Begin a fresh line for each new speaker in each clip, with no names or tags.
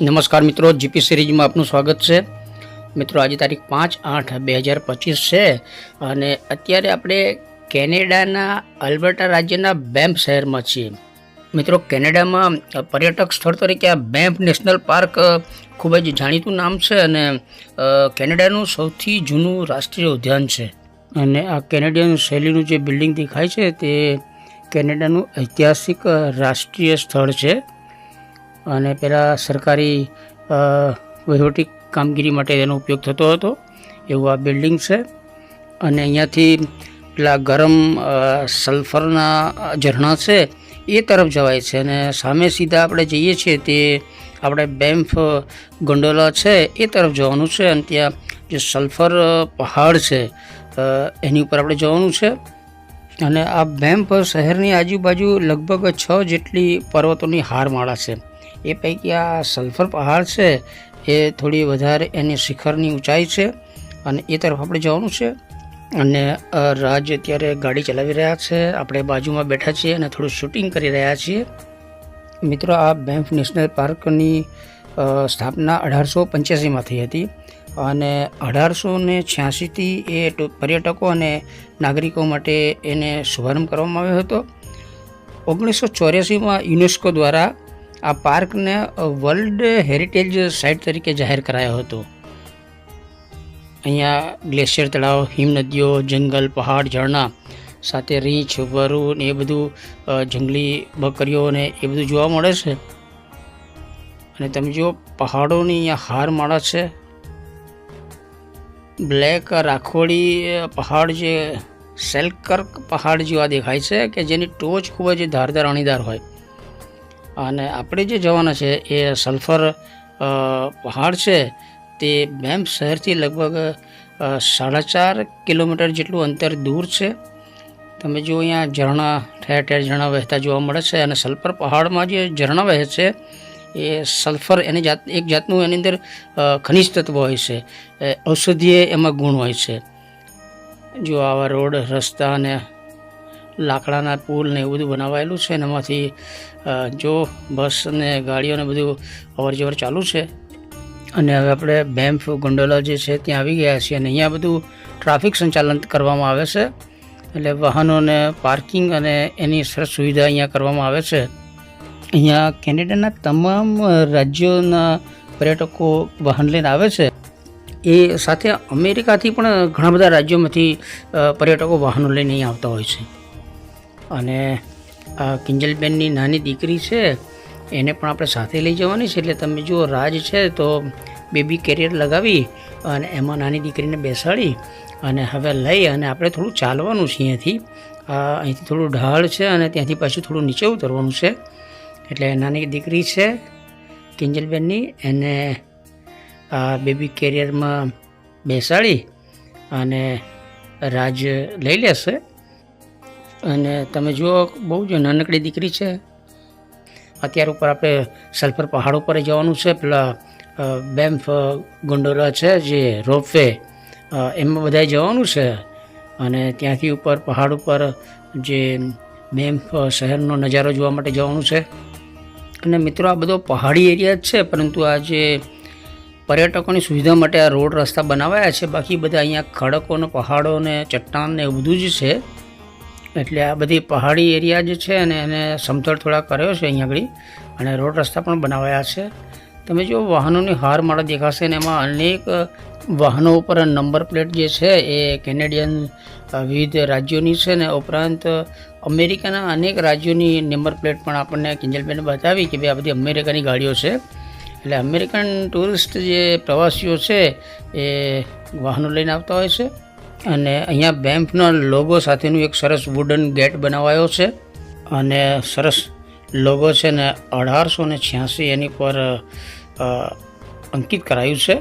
નમસ્કાર મિત્રો, જીપી સિરીઝમાં આપનું સ્વાગત છે. મિત્રો, આજે તારીખ પાંચ આઠ બે હજાર પચીસ છે અને અત્યારે આપણે કેનેડાના અલ્બર્ટા રાજ્યના બેમ્પ શહેરમાં છીએ. મિત્રો, કેનેડામાં પર્યટક સ્થળ તરીકે આ બેમ્પ નેશનલ પાર્ક ખૂબ જ જાણીતું નામ છે અને કેનેડાનું સૌથી જૂનું રાષ્ટ્રીય ઉદ્યાન છે. અને આ કેનેડિયન શૈલીનું જે બિલ્ડિંગ દેખાય છે તે કેનેડાનું ઐતિહાસિક રાષ્ટ્રીય સ્થળ છે. અને પહેલાં સરકારી વહીવટી કામગીરી માટે એનો ઉપયોગ થતો હતો. એવું આ બિલ્ડિંગ છે. અને અહીંયાથી પેલા ગરમ સલ્ફરના ઝરણા છે એ તરફ જવાય છે. અને સામે સીધા આપણે જઈએ છીએ તે આપણે બેમ્ફ ગોંડોલા છે એ તરફ જવાનું છે. અને ત્યાં જે સલ્ફર પહાડ છે એની ઉપર આપણે જવાનું છે. અને આ બેમ્પ શહેરની આજુબાજુ લગભગ છ જેટલી પર્વતોની હારમાળા છે. એ પૈકી આ સલ્ફર પહાડ છે, એ થોડી વધારે એની શિખરની ઊંચાઈ છે અને એ તરફ આપણે જવાનું છે. અને રાજ અત્યારે ગાડી ચલાવી રહ્યા છે, આપણે બાજુમાં બેઠા છીએ અને થોડું શૂટિંગ કરી રહ્યા છીએ. મિત્રો, આ બેમ્ફ નેશનલ પાર્કની સ્થાપના અઢારસો પંચ્યાસીમાં થઈ હતી અને અઢારસો ને છ્યાસીથી એ પર્યટકો અને નાગરિકો માટે એને શુભારંભ કરવામાં આવ્યો હતો. ઓગણીસો ચોર્યાસીમાં યુનેસ્કો દ્વારા આ પાર્કને વર્લ્ડ હેરિટેજ સાઇટ તરીકે જાહેર કરાયો હતો. અહીંયા ગ્લેશિયર તળાવ, હિમનદીઓ, જંગલ, પહાડ, ઝરણા, સાથે રીંછ, વરુ ને એ બધું જંગલી બકરીઓ ને એ બધું જોવા મળે છે. અને તમે જુઓ, પહાડોની અહીંયા હારમાળા છે. બ્લેક રાખોડી પહાડ જે, સેલ્કર્ક પહાડ જેવા દેખાય છે, કે જેની ટોચ ખૂબ જ ધારદાર, અણીદાર હોય. અને આપણે જે જવાના છે એ સલ્ફર પહાડ છે તે બેમ્પ શહેરથી લગભગ સાડા ચાર કિલોમીટર જેટલું અંતર દૂર છે. તમે જો અહીંયા ઝરણા, ઠેર ઠેર ઝરણા વહેતા જોવા મળે છે અને સલ્ફર પહાડમાં જે ઝરણા વહે છે એ સલ્ફર એની જાત, એક જાતનું એની અંદર ખનિજ તત્વ હોય છે. ઔષધીય એમાં ગુણ હોય છે. જો આવા રોડ, રસ્તા અને લાકડાના પુલ ને એવું બધું બનાવાયેલું છે અને એમાંથી જો બસ ને ગાડીઓ ને બધું અવર જવર ચાલુ છે. અને હવે આપણે બેમ્ફ ગોંડોલા જે છે ત્યાં આવી ગયા છીએ અને અહીંયા બધું ટ્રાફિક સંચાલન કરવામાં આવે છે. એટલે વાહનોને પાર્કિંગ અને એની સરસ સુવિધા અહીંયા કરવામાં આવે છે. અહીંયા કેનેડાના તમામ રાજ્યોના પર્યટકો વાહન લઈને આવે છે. એ સાથે અમેરિકાથી પણ ઘણા બધા રાજ્યોમાંથી પર્યટકો વાહનો લઈને અહીં આવતા હોય છે. અને કિંજલબેનની નાની દીકરી છે, એને પણ આપણે સાથે લઈ જવાની છે. એટલે તમે જુઓ, રાજ છે તો બેબી કેરિયર લગાવી અને એમાં નાની દીકરીને બેસાડી અને હવે લઈ અને આપણે થોડું ચાલવાનું છે અહીંયાથી. અહીંથી થોડું ઢાળ છે અને ત્યાંથી પાછું થોડું નીચે ઉતરવાનું છે. એટલે નાની દીકરી છે કિંજલબેનની, એને બેબી કેરિયરમાં બેસાડી અને રાજ લઈ લેશે. અને તમે જુઓ, બહુ જ નાનકડી દીકરી છે. અત્યાર ઉપર આપણે સલ્ફર પહાડ ઉપર જવાનું છે. પેલા બેમ્ફ ગોંડોલા છે, જે રોપવે એમાં બધાએ જવાનું છે. અને ત્યાંથી ઉપર પહાડ ઉપર જે બેમ્ફ શહેરનો નજારો જોવા માટે જવાનું છે. અને મિત્રો, આ બધો પહાડી એરિયા જ છે, પરંતુ આ જે પર્યટકોની સુવિધા માટે આ રોડ રસ્તા બનાવાયા છે. બાકી બધા અહીંયા ખડકોને, પહાડોને, ચટ્ટાનને એવું બધું જ છે. એટલે આ બધી પહાડી એરિયા જે છે અને એને સમતળ થોડા કર્યો છે અહીંયા આગળ. અને રોડ રસ્તા પણ બનાવાયા છે. તમે જો વાહનોની હારમાળા દેખાશે ને, એમાં અનેક વાહનો ઉપર નંબર પ્લેટ જે છે એ કેનેડિયન વિવિધ રાજ્યોની છે ને, ઉપરાંત અમેરિકાના અનેક રાજ્યોની નંબર પ્લેટ પણ આપણને કિંજલબેને બતાવી કે ભાઈ આ બધી અમેરિકાની ગાડીઓ છે. એટલે અમેરિકન ટુરિસ્ટ જે પ્રવાસીઓ છે એ વાહનો લઈને આવતા હોય છે. અને અહીંયા બેમ્પના લોગો સાથેનું એક સરસ વુડન ગેટ બનાવાયો છે. અને સરસ લોગો છે ને અઢારસો ને છ્યાસી એની પર અંકિત કરાયું છે.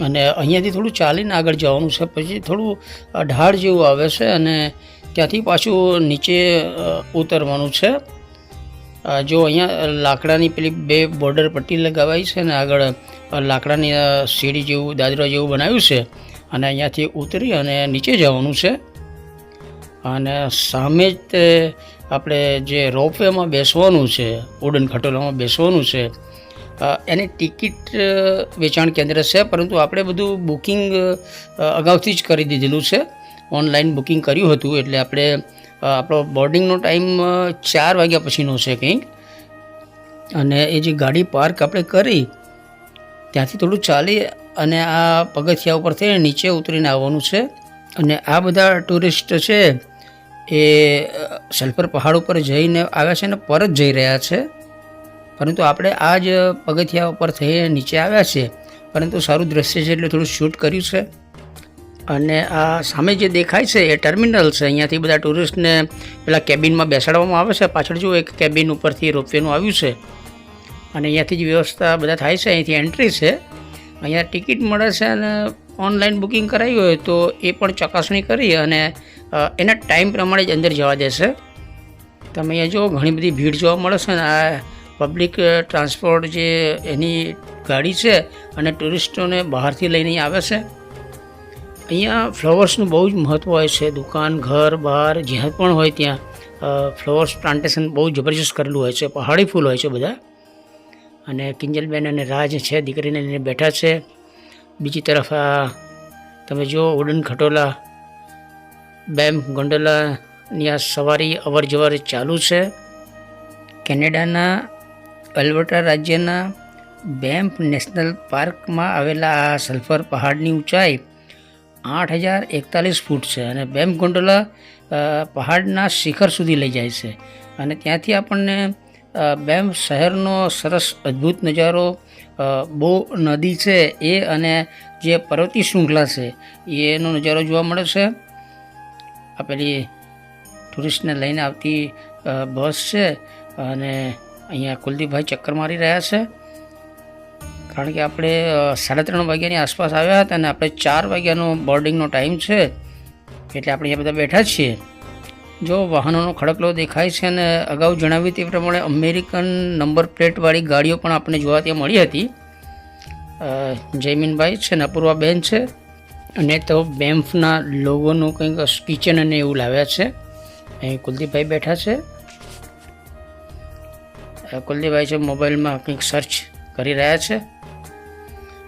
અને અહીંયાથી થોડું ચાલીને આગળ જવાનું છે. પછી થોડું ઢાળ જેવું આવે છે અને ત્યાંથી પાછું નીચે ઉતરવાનું છે. જો અહીંયા લાકડાની પેલી બે બોર્ડર પટ્ટી લગાવાઈ છે ને આગળ લાકડાની સીડી જેવું, દાદરા જેવું બનાવ્યું છે. અને અહીંયાથી ઉતરી અને નીચે જવાનું છે. અને સામે જ તે આપણે જે રોપવેમાં બેસવાનું છે, ઉડન ખટોલામાં બેસવાનું છે એની ટિકિટ વેચાણ કેન્દ્ર છે, પરંતુ આપણે બધું બુકિંગ અગાઉથી જ કરી દીધેલું છે. ઓનલાઈન બુકિંગ કર્યું હતું એટલે આપણે આપણો બોર્ડિંગનો ટાઈમ ચાર વાગ્યા પછીનો છે કંઈક. અને એ જે ગાડી પાર્ક આપણે કરી ત્યાંથી થોડું ચાલી અને આ પગથિયા ઉપર થઈને નીચે ઉતરીને આવવાનું છે. અને આ બધા ટુરિસ્ટ છે એ સલ્ફર પહાડ ઉપર જઈને આવ્યા છે અને પરત જઈ રહ્યા છે. પરંતુ આપણે આ જ પગથિયા ઉપર થઈને નીચે આવ્યા છે પરંતુ સારું દ્રશ્ય છે એટલે થોડું શૂટ કર્યું છે. અને આ સામે જે દેખાય છે એ ટર્મિનલ છે. અહીંયાથી બધા ટુરિસ્ટને પેલા કેબિનમાં બેસાડવામાં આવે છે. પાછળ જો એક કેબિન ઉપરથી રોપવેનું આવ્યું છે. અને અહીંયાથી જ વ્યવસ્થા બધા થાય છે. અહીંથી એન્ટ્રી છે. અહીંયા ટિકિટ મળે છે અને ઓનલાઈન બુકિંગ કરાવી હોય તો એ પણ ચકાસણી કરી અને એના ટાઈમ પ્રમાણે જ અંદર જવા દેશે. તમે અહીંયા જો ઘણી બધી ભીડ જોવા મળે છે ને આ પબ્લિક ટ્રાન્સપોર્ટ જે એની ગાડી છે અને ટુરિસ્ટોને બહારથી લઈને આવે છે. અહીંયા ફ્લાવર્સનું બહુ જ મહત્ત્વ હોય છે. દુકાન, ઘર બહાર જ્યાં પણ હોય ત્યાં ફ્લાવર્સ પ્લાન્ટેશન બહુ જબરજસ્ત કરેલું હોય છે. પહાડી ફૂલ હોય છે બધા. અને કિંજલબેન અને રાજ છે, દીકરીને લઈને બેઠા છે. બીજી તરફ આ, તમે જો ઉડન ખટોલા, બેમ ગોંડલાની આ સવારી અવર જવર ચાલુ છે. કેનેડાના અલ્બર્ટા રાજ્યના બેમ્પ નેશનલ પાર્કમાં આવેલા આ સલ્ફર પહાડની ઊંચાઈ આઠ હજાર એકતાલીસ ફૂટ છે અને બેમ્પ ગોંડોલા પહાડના શિખર સુધી લઈ જાય છે. અને ત્યાંથી આપણને અ, બેમ્પ શહેરનો સરસ અદ્ભુત નજારો બહુ નદી છે એ અને જે પર્વતી શૃંખલા છે એનો નજારો જોવા મળે છે. આ પેલી ટુરિસ્ટને લઈને આવતી બસ છે અને અહીંયા કુલદીપભાઈ ચક્કર મારી રહ્યા છે. કારણ કે આપણે સાડા ત્રણ વાગ્યાની આસપાસ આવ્યા હતા અને આપણે ચાર વાગ્યાનો બોર્ડિંગનો ટાઈમ છે. એટલે આપણે અહીંયા બધા બેઠા છીએ. જો વાહનોનો ખડકલો દેખાય છે અને અગાઉ જણાવ્યું તે પ્રમાણે અમેરિકન નંબર પ્લેટવાળી ગાડીઓ પણ આપણને જોવા ત્યાં મળી હતી. જયમીનભાઈ છે ને અપૂર્વાબેન છે અને તો બેમ્ફના લોગોનું કંઈક કિચન અને એવું લાવ્યા છે. અહીં કુલદીપભાઈ બેઠા છે. કુલદીપભાઈ છે મોબાઈલમાં કંઈક સર્ચ કરી રહ્યા છે.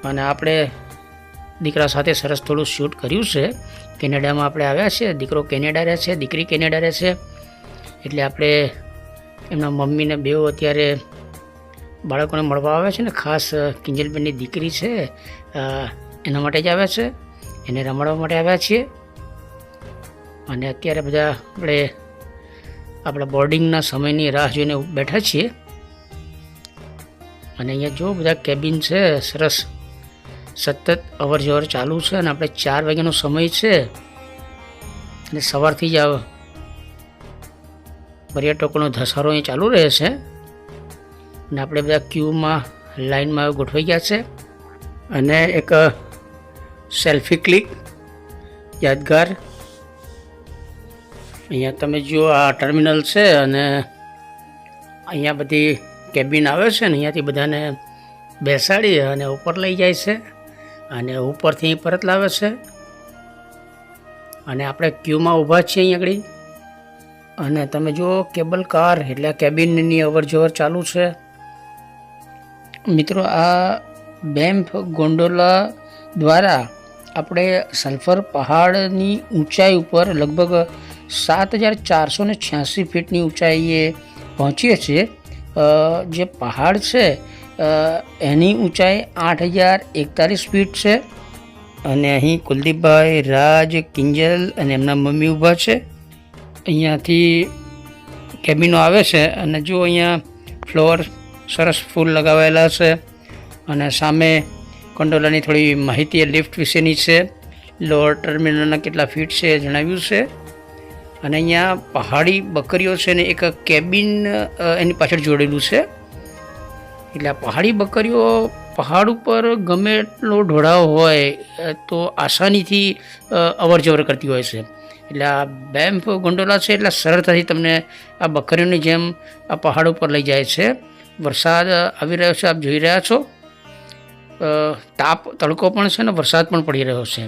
અને આપણે દીકરા સાથે સરસ થોડું શૂટ કર્યું છે. કેનેડામાં આપણે આવ્યા છે દીકરો કેનેડા રહે છે, દીકરી કેનેડા રહે છે. એટલે આપણે એમના મમ્મીને બેઉ અત્યારે બાળકોને મળવા આવે છે ને. ખાસ કિંજલબેનની દીકરી છે. એના માટે જ આવ્યા છે. એને રમાડવા માટે આવ્યા છીએ. અને અત્યારે બધા આપણે, આપણા બોર્ડિંગના સમયની રાહ જોઈને બેઠા છીએ. અને અહીંયા જો બધા કેબિન છે, સરસ સતત અવર જવર ચાલુ છે અને આપણે ચાર વાગ્યાનો સમય છે અને સવારથી જ આ પર્યટકોનો ધસારો અહીં ચાલુ રહે છે. અને આપણે બધા ક્યુમાં, લાઈનમાં ગોઠવાઈ ગયા છે. અને એક સેલ્ફી ક્લિક, યાદગાર. અહીંયા તમે જુઓ આ ટર્મિનલ છે અને અહીંયા બધી કેબિન આવે છે ને અહીંયાથી બધાને બેસાડી અને ઉપર લઈ જાય છે. અને ઉપરથી પરત લાવે છે. અને આપણે ક્યુમાં ઊભા છીએ અહીં આગળ. અને તમે જુઓ, કેબલ કાર એટલે કેબિનની અવરજવર ચાલુ છે. મિત્રો, આ બેમ્ફ ગોંડોલા દ્વારા આપણે સલ્ફર પહાડની ઊંચાઈ ઉપર લગભગ સાત હજાર ચારસો ને છ્યાસી ફીટની ઊંચાઈએ પહોંચીએ છીએ. જે પહાડ છે એની ઊંચાઈ આઠ હજાર એકતાલીસ ફીટ છે અને અહીં કુલદીપભાઈ રાજ, કિંજલ અને એમના મમ્મી ઊભા છે. અહીંયાથી કેબિનો આવે છે અને જો અહીંયા ફ્લોર સરસ ફૂલ લગાવેલા છે અને સામે કંડોલાની થોડી માહિતી લિફ્ટ વિશેની છે. લોઅર ટર્મિનલના કેટલા ફીટ છે જણાવ્યું છે. અને અહીંયા પહાડી બકરીઓ છે ને એક કેબિન એની પાછળ જોડેલું છે. એટલે આ પહાડી બકરીઓ પહાડ ઉપર ગમે એટલો ઢોળાવ હોય તો આસાનીથી અવર જવર કરતી હોય છે. એટલે આ બેમ્પ ગોંડોલા છે એટલે સરળતાથી તમને આ બકરીઓની જેમ આ પહાડ ઉપર લઈ જાય છે. વરસાદ આવી રહ્યો છે, આપ જોઈ રહ્યા છો. તાપ, તડકો પણ છે ને વરસાદ પણ પડી રહ્યો છે.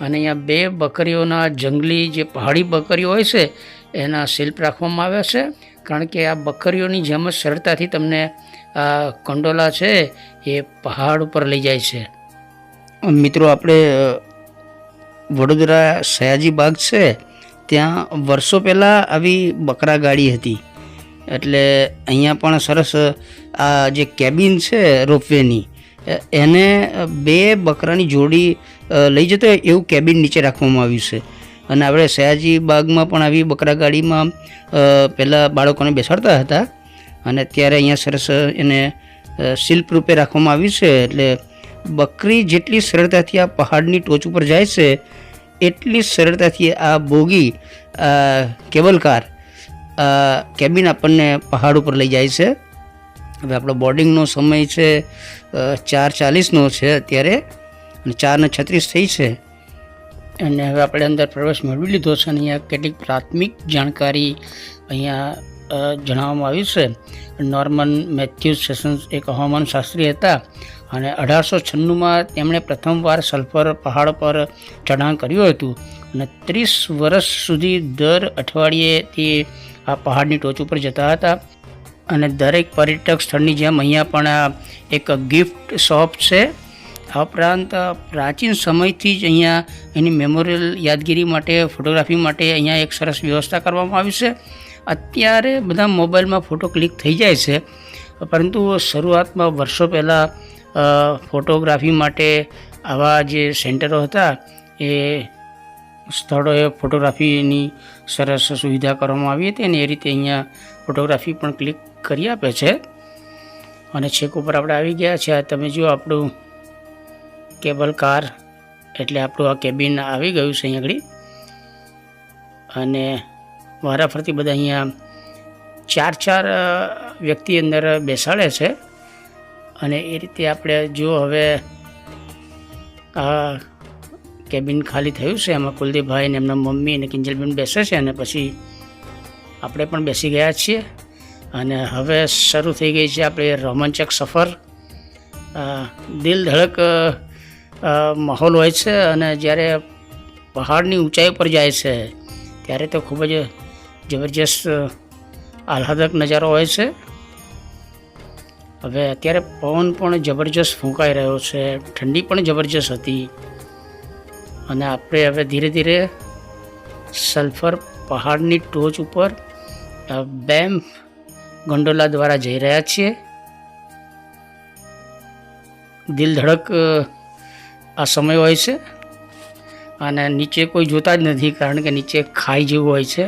અને અહીંયા બે બકરીઓના જંગલી જે પહાડી બકરીઓ હોય છે, એના શિલ્પ રાખવામાં આવ્યા છે. કારણ કે આ બકરીઓની જેમ જ સરળતાથી તમને આ કંડોલા છે એ પહાડ ઉપર લઈ જાય છે. મિત્રો, આપણે વડોદરા સયાજી બાગ છે, ત્યાં વર્ષો પહેલાં આવી બકરા ગાડી હતી. એટલે અહીંયા પણ સરસ આ જે કેબિન છે રોપવેની એને બે બકરાની જોડી લઈ જતો એવું કેબિન નીચે રાખવામાં આવ્યું છે. અને આપણે સયાજી બાગમાં પણ આવી બકરા ગાડીમાં પહેલાં બાળકોને બેસાડતા હતા. અને અત્યારે અહીંયા સરસ એને શિલ્પ રૂપે રાખવામાં આવ્યું છે. એટલે બકરી જેટલી સરળતાથી આ પહાડની ટોચ ઉપર જાય છે, એટલી સરળતાથી આ બોગી કેબલ કાર કેબિન આપણને પહાડ ઉપર લઈ જાય છે. હવે આપણો બોર્ડિંગનો સમય છે ચાર ચાલીસનો છે અત્યારે, અને ચારને છત્રીસ થઈ છે. અને હવે આપણે અંદર પ્રવેશ મેળવી લીધો છે અને અહીંયા કેટલીક પ્રાથમિક જાણકારી અહીંયા જણાવવામાં આવ્યું છે. નોર્મન મેથ્યુઝ સેશન્સ એક હવામાન શાસ્ત્રી હતા અને અઢારસો છન્નુંમાં તેમણે પ્રથમવાર સલ્ફર પહાડ પર ચઢાણ કર્યું હતું અને ત્રીસ વર્ષ સુધી દર અઠવાડિયે તે આ પહાડની ટોચ ઉપર જતા હતા. અને દરેક પર્યટક સ્થળની જેમ અહીંયા પણ આ એક ગિફ્ટ શોપ છે. આ ઉપરાંત પ્રાચીન સમયથી જ અહીંયા એની મેમોરિયલ યાદગીરી માટે ફોટોગ્રાફી માટે અહીંયા એક સરસ વ્યવસ્થા કરવામાં આવી છે. અત્યારે બધા મોબાઈલમાં ફોટો ક્લિક થઈ જાય છે, પરંતુ શરૂઆતમાં વર્ષો પહેલાં ફોટોગ્રાફી માટે આવા જે સેન્ટરો હતા, એ સ્થળોએ ફોટોગ્રાફીની સરસ સુવિધા કરવામાં આવી હતી અને એ રીતે અહીંયા ફોટોગ્રાફી પણ ક્લિક કરી આપે છે. અને છેક ઉપર આપણે આવી ગયા છે. તમે જુઓ આપણું કેબલ કાર એટલે આપણું આ કેબિન આવી ગયું છે અહીંયા આગળ અને વારાફરતી બધા અહીંયા ચાર ચાર વ્યક્તિ અંદર બેસાડે છે. અને એ રીતે આપણે જો હવે આ કેબિન ખાલી થયું છે એમાં કુલદીપભાઈ ને એમના મમ્મી અને કિંજલબેન બેસે છે અને પછી આપણે પણ બેસી ગયા છીએ. અને હવે શરૂ થઈ ગઈ છે આપણે રોમાંચક સફર. દિલ ધડક માહોલ હોય છે અને જ્યારે પહાડની ઊંચાઈ પર જાય છે, ત્યારે તો ખૂબ જ જબરજસ્ત આહલાદક નજારો હોય છે. હવે અત્યારે પવન પણ જબરજસ્ત ફૂંકાઈ રહ્યો છે, ઠંડી પણ જબરજસ્ત હતી. અને આપણે હવે ધીરે ધીરે સલ્ફર પહાડની ટોચ ઉપર બેમ ગંડોલા દ્વારા જઈ રહ્યા છીએ. દિલ ધડક આ સમય હોય છે અને નીચે કોઈ જોતા જ નથી, કારણ કે નીચે ખાઈ જેવું હોય છે.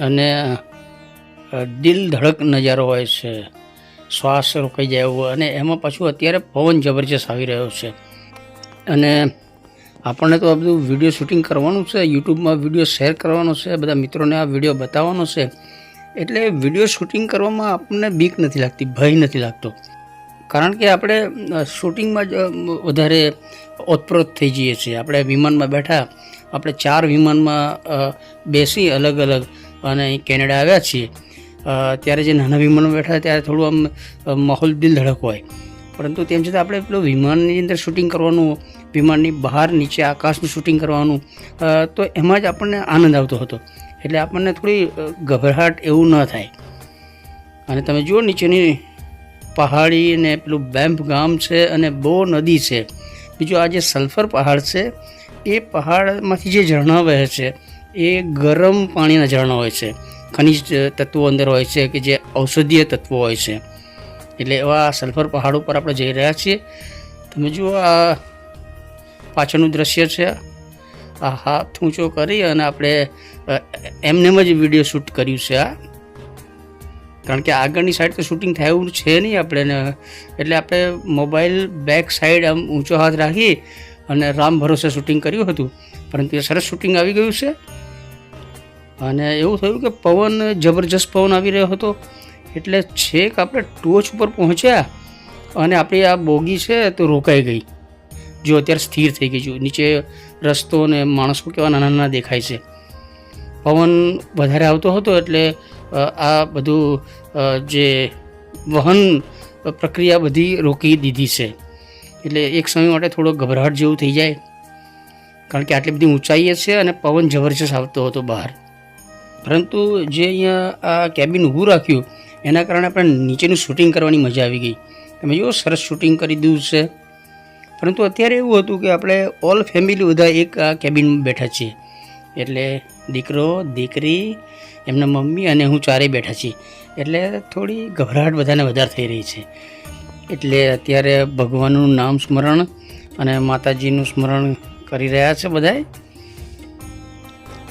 અને દિલ ધડક નજારો હોય છે, શ્વાસ રોકાઈ જાય એવું. અને એમાં પાછું અત્યારે પવન જબરજસ્ત આવી રહ્યો છે. અને આપણને તો આ બધું વીડિયો શૂટિંગ કરવાનું છે, યુટ્યુબમાં વીડિયો શેર કરવાનો છે, બધા મિત્રોને આ વીડિયો બતાવવાનો છે. એટલે વીડિયો શૂટિંગ કરવામાં આપણને બીક નથી લાગતી, ભય નથી લાગતો. કારણ કે આપણે શૂટિંગમાં જ વધારે ઓતપ્રોત થઈ જઈએ છીએ. આપણે વિમાનમાં બેઠા, આપણે ચાર વિમાનમાં બેસી અલગ અલગ અને કેનેડા આવ્યા છીએ. ત્યારે જે નાના વિમાનમાં બેઠા ત્યારે થોડું આમ માહોલ દિલ ધડક હોય. પરંતુ તેમ છતાં આપણે પેલું વિમાનની અંદર શૂટિંગ કરવાનું, વિમાનની બહાર નીચે આકાશનું શૂટિંગ કરવાનું તો એમાં જ આપણને આનંદ આવતો હતો. એટલે આપણને થોડી ગભરાટ એવું ન થાય. અને તમે જુઓ નીચેની પહાડી ને પેલું બેમ્પ ગામ છે અને બહુ નદી છે. બીજું આ જે સલ્ફર પહાડ છે, એ પહાડમાંથી જે ઝરણા વહે છે, એ ગરમ પાણીના ઝરણા હોય છે. ખનિજ તત્વો અંદર હોય છે કે જે ઔષધીય તત્વો હોય છે. એટલે એવા સલ્ફર પહાડ ઉપર આપણે જઈ રહ્યા છીએ. તમે જુઓ આ પાછળનું દ્રશ્ય છે. આ હાથ ઊંચો કરી અને આપણે એમનેમ જ વીડિયો શૂટ કર્યું છે આ. કારણ કે આગળની સાઈડ તો શૂટિંગ થયું છે નહીં આપણે એટલે આપણે મોબાઈલ બેક સાઈડ આમ ઊંચો હાથ રાખી અને રામ ભરોસે શૂટિંગ કર્યું હતું. પરંતુ એ સરસ શૂટિંગ આવી ગયું છે. અને એવું થયું કે પવન જબરજસ્ત પવન આવી રહ્યો હતો. એટલે છેક આપણે ટોચ ઉપર પહોંચ્યા અને આપણી આ બોગી છે તો રોકાઈ ગઈ. જો અત્યારે સ્થિર થઈ ગઈ, જો નીચે રસ્તો ને માણસો કેવા નાના નાના દેખાય છે. પવન વધારે આવતો હતો એટલે આ બધું જે વહન પ્રક્રિયા બધી રોકી દીધી છે. એટલે એક સમય માટે થોડો ગભરાટ જેવું થઈ જાય. કારણ કે આટલી બધી ઊંચાઈએ છે અને પવન જબરજસ્ત આવતો હતો બહાર. પરંતુ જે અહીંયા આ કેબિન ઊભું રાખ્યું, એના કારણે આપણે નીચેનું શૂટિંગ કરવાની મજા આવી ગઈ. તમે જુઓ સરસ શૂટિંગ કરી દીધું છે. પરંતુ અત્યારે એવું હતું કે આપણે ઓલ ફેમિલી બધા એક આ કેબિનમાં બેઠા છીએ. એટલે દીકરો, દીકરી, એમના મમ્મી અને હું ચારેય બેઠા છીએ. એટલે થોડી ગભરાટ બધાને વધારે થઈ રહી છે. એટલે અત્યારે ભગવાનનું નામ સ્મરણ અને માતાજીનું સ્મરણ કરી રહ્યા છે બધાએ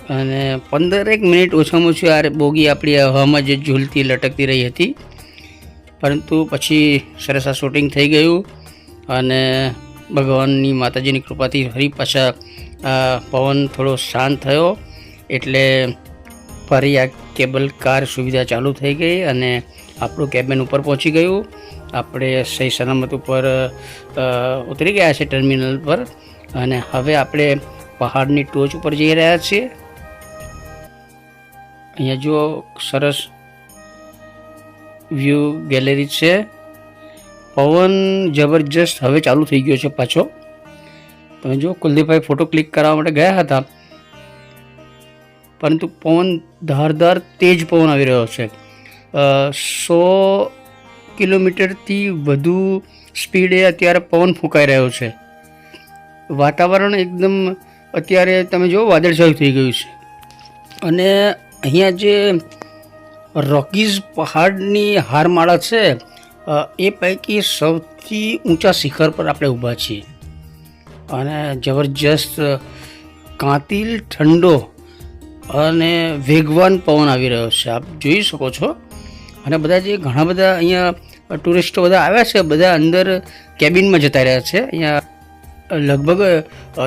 અને પંદરેક મિનિટ ઓછામાં ઓછી આ બોગી આપણી હવામાં જે ઝૂલતી, લટકતી રહી હતી. પરંતુ પછી સરસ આ શૂટિંગ થઈ ગયું અને ભગવાનની માતાજીની કૃપાથી ફરી પાછા પવન થોડો શાંત થયો એટલે ફરી આ કેબલ કાર સુવિધા ચાલુ થઈ ગઈ અને આપણું કેબિન ઉપર પહોંચી ગયું. આપણે સહી સલામત ઉપર ઉતરી ગયા છે ટર્મિનલ પર અને હવે આપણે પહાડની ટોચ ઉપર જઈ રહ્યા છીએ. અહીંયા જો સરસ વ્યૂ ગેલેરી છે. પવન જબરજસ્ત હવે ચાલુ થઈ ગયો છે પાછો. તમે જો કુલદીપભાઈ ફોટો ક્લિક કરાવવા માટે ગયા હતા. પરંતુ પવન ધારદાર તેજ પવન આવી રહ્યો છે. સો કિલોમીટરથી વધુ સ્પીડે અત્યારે પવન ફૂંકાઈ રહ્યો છે. વાતાવરણ એકદમ અત્યારે તમે જો વાદળછાયું થઈ ગયું છે. અને અહીંયા જે રોકીઝ પહાડની હારમાળા છે એ પૈકી સૌથી ઊંચા શિખર પર આપણે ઊભા છીએ. અને જબરજસ્ત કાતિલ, ઠંડો અને વેગવાન પવન આવી રહ્યો છે. આપ જોઈ શકો છો. અને બધા જે ઘણા બધા અહીંયા ટુરિસ્ટો બધા આવ્યા છે, બધા અંદર કેબિનમાં જતા રહ્યા છે. અહીંયા લગભગ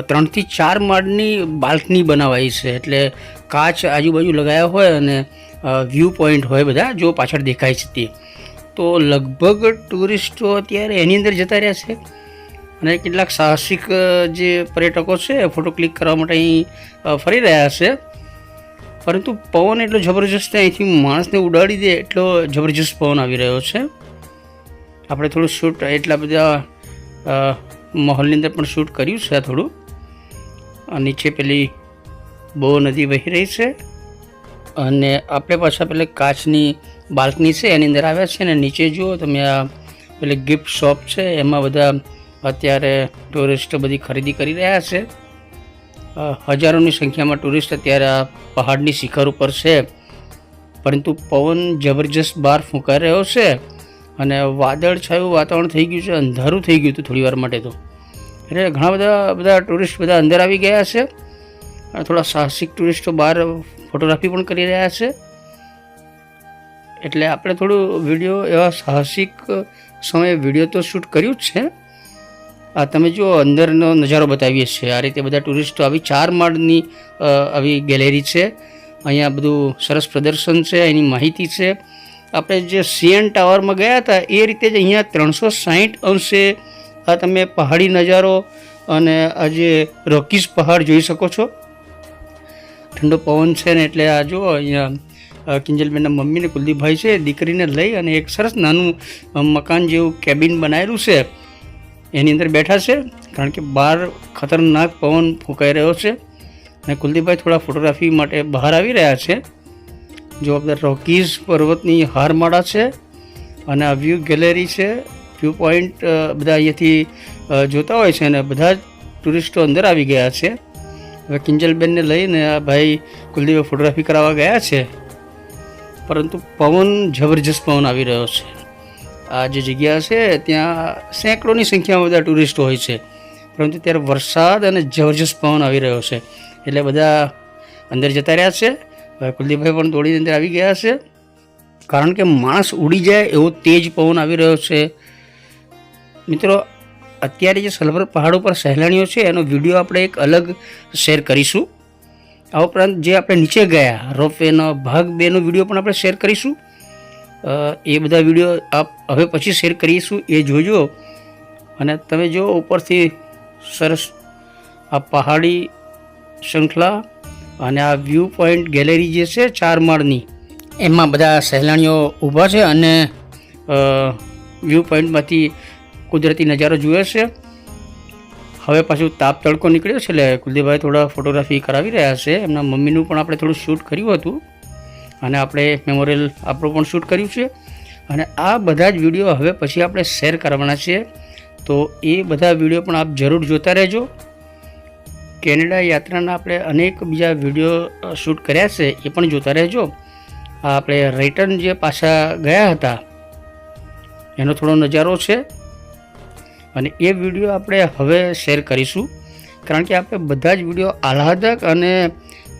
ત્રણથી ચાર માળની બાલ્કની બનાવાઈ છે. એટલે કાચ આજુબાજુ લગાવ્યા હોય અને વ્યૂ પોઈન્ટ હોય બધા, જો પાછળ દેખાય છે તે. તો લગભગ ટુરિસ્ટો અત્યારે એની અંદર જતા રહ્યા છે. અને કેટલાક સાહસિક જે પર્યટકો છે ફોટો ક્લિક કરવા માટે અહીં ફરી રહ્યા છે. પરંતુ પવન એટલો જબરજસ્ત અહીંથી માણસને ઉડાડી દે એટલો જબરજસ્ત પવન આવી રહ્યો છે. આપણે થોડું શૂટ એટલા બધા માહોલની અંદર પણ શૂટ કર્યું છે થોડું. આ નીચે પેલી બહુ નદી વહી રહી છે. અને આપણે પાછા પેલે કાચની બાલ્કની છે, એની અંદર આવ્યા છે. અને નીચે જુઓ તમે આ પેલી ગિફ્ટ શોપ છે, એમાં બધા અત્યારે ટુરિસ્ટ બધી ખરીદી કરી રહ્યા છે. હજારોની સંખ્યામાં ટુરિસ્ટ અત્યારે આ પહાડની શિખર ઉપર છે. પરંતુ પવન જબરજસ્ત બહાર ફૂંકાઈ રહ્યો છે અને વાદળ છાયું વાતાવરણ થઈ ગયું છે, અંધારું થઈ ગયું હતું થોડી વાર માટે તો. એટલે ઘણા બધા બધા ટુરિસ્ટ બધા અંદર આવી ગયા છે. અને થોડા સાહસિક ટુરિસ્ટો બહાર ફોટોગ્રાફી પણ કરી રહ્યા છે. એટલે આપણે થોડું વીડિયો એવા સાહસિક સમયે વીડિયો તો શૂટ કર્યું જ છે. આ તમે જો અંદરનો નજારો બતાવીએ છીએ. આ રીતે બધા ટુરિસ્ટો આવી ચાર માળની આવી ગેલેરી છે. અહીંયા બધું સરસ પ્રદર્શન છે, એની માહિતી છે. આપણે જે સીએન ટાવરમાં ગયા હતા, એ રીતે જ અહીંયા ત્રણસો સાહીઠ અંશે આ તમે પહાડી નજારો અને આ જે રોકીઝ પહાડ જોઈ શકો છો. ઠંડો પવન છે ને એટલે આ જુઓ, અહીંયા કિંજલબેનના મમ્મીને કુલદીપભાઈ છે દીકરીને લઈ અને એક સરસ નાનું મકાન જેવું કેબિન બનાવેલું છે. એની અંદર બેઠા છે, કારણ કે બહાર ખતરનાક પવન ફૂંકાઈ રહ્યો છે અને કુલદીપભાઈ થોડા ફોટોગ્રાફી માટે બહાર આવી રહ્યા છે. જો બધા રોકીઝ પર્વતની હારમાળા છે અને આ વ્યૂ ગેલેરી છે. વ્યૂ પોઈન્ટ બધા અહીંયાથી જોતા હોય છે અને બધા જ ટુરિસ્ટો અંદર આવી ગયા છે. હવે કિંજલબેનને લઈને આ ભાઈ કુલદીપે ફોટોગ્રાફી કરાવવા ગયા છે. પરંતુ પવન જબરજસ્ત પવન આવી રહ્યો છે. આ જે જગ્યા છે, ત્યાં સેંકડોની સંખ્યામાં બધા ટુરિસ્ટ હોય છે. પરંતુ ત્યારે વરસાદ અને જબરજસ્ત પવન આવી રહ્યો છે. એટલે બધા અંદર જતા રહ્યા છે. કુલદીપભાઈ પણ દોડીને અંદર આવી ગયા છે. કારણ કે માણસ ઉડી જાય એવો તેજ પવન આવી રહ્યો છે. મિત્રો, અત્યારે જે સલભર પહાડ ઉપર સહેલાણીઓ છે, એનો વીડિયો આપણે એક અલગ શેર કરીશું. આ ઉપરાંત જે આપણે નીચે ગયા, રોપવેનો ભાગ બેનો વીડિયો પણ આપણે શેર કરીશું. એ બધા વીડિયો આપ હવે પછી શેર કરીશું, એ જોજો. અને તમે જો ઉપરથી સરસ આ પહાડી શૃંખલા અને આ વ્યૂ પોઈન્ટ ગેલેરી જે છે ચાર માળની, એમાં બધા સહેલાણીઓ ઊભા છે અને વ્યૂ પોઈન્ટમાંથી કુદરતી નજારો જુએ છે. હવે પાછું તાપ તડકો નીકળ્યો છે એટલે કુલદીપભાઈ થોડા ફોટોગ્રાફી કરાવી રહ્યા છે. એમના મમ્મીનું પણ આપણે થોડું શૂટ કર્યું હતું. અને આપણે મેમોરિયલ આપણું પણ શૂટ કર્યું છે. અને આ બધા જ વીડિયો હવે પછી આપણે શેર કરવાના છે તો એ બધા વીડિયો પણ આપ જરૂર જોતા રહેજો. કેનેડા યાત્રાના આપણે અનેક બીજા વીડિયો શૂટ કર્યા છે, એ પણ જોતા રહેજો. આ આપણે રિટર્ન જે પાછા ગયા હતા, એનો થોડો નજારો છે. અને એ વીડિયો આપણે હવે શેર કરીશું. કારણ કે આપણે બધા જ વીડિયો આહલાદક અને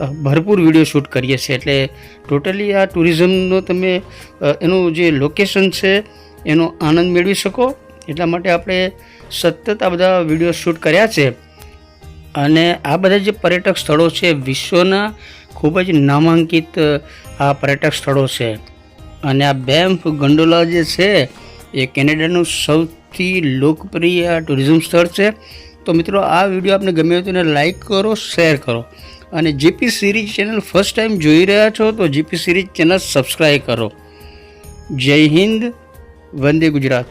ભરપૂર વીડિયો શૂટ કરીએ છીએ. એટલે ટોટલી આ ટુરિઝમનો તમે એનું જે લોકેશન છે, એનો આનંદ મેળવી શકો. એટલા માટે આપણે સતત આ બધા વીડિયો શૂટ કર્યા છે. અને આ બધા જે પર્યટક સ્થળો છે, વિશ્વના ખૂબ જ નામાંકિત આ પર્યટક સ્થળો છે. અને આ બેમ્ફ ગંડોલા જે છે, એ કેનેડાનું સૌથી લોકપ્રિય ટુરિઝમ સ્થળ છે. તો મિત્રો, આ વીડિયો આપને ગમ્યો તો એને લાઈક કરો, શેર કરો. અને GP series channel first time જોઈ રહ્યા છો તો જીપી સિરીઝ ચેનલ સબસ્ક્રાઈબ કરો. જય હિન્દ, વંદે ગુજરાત.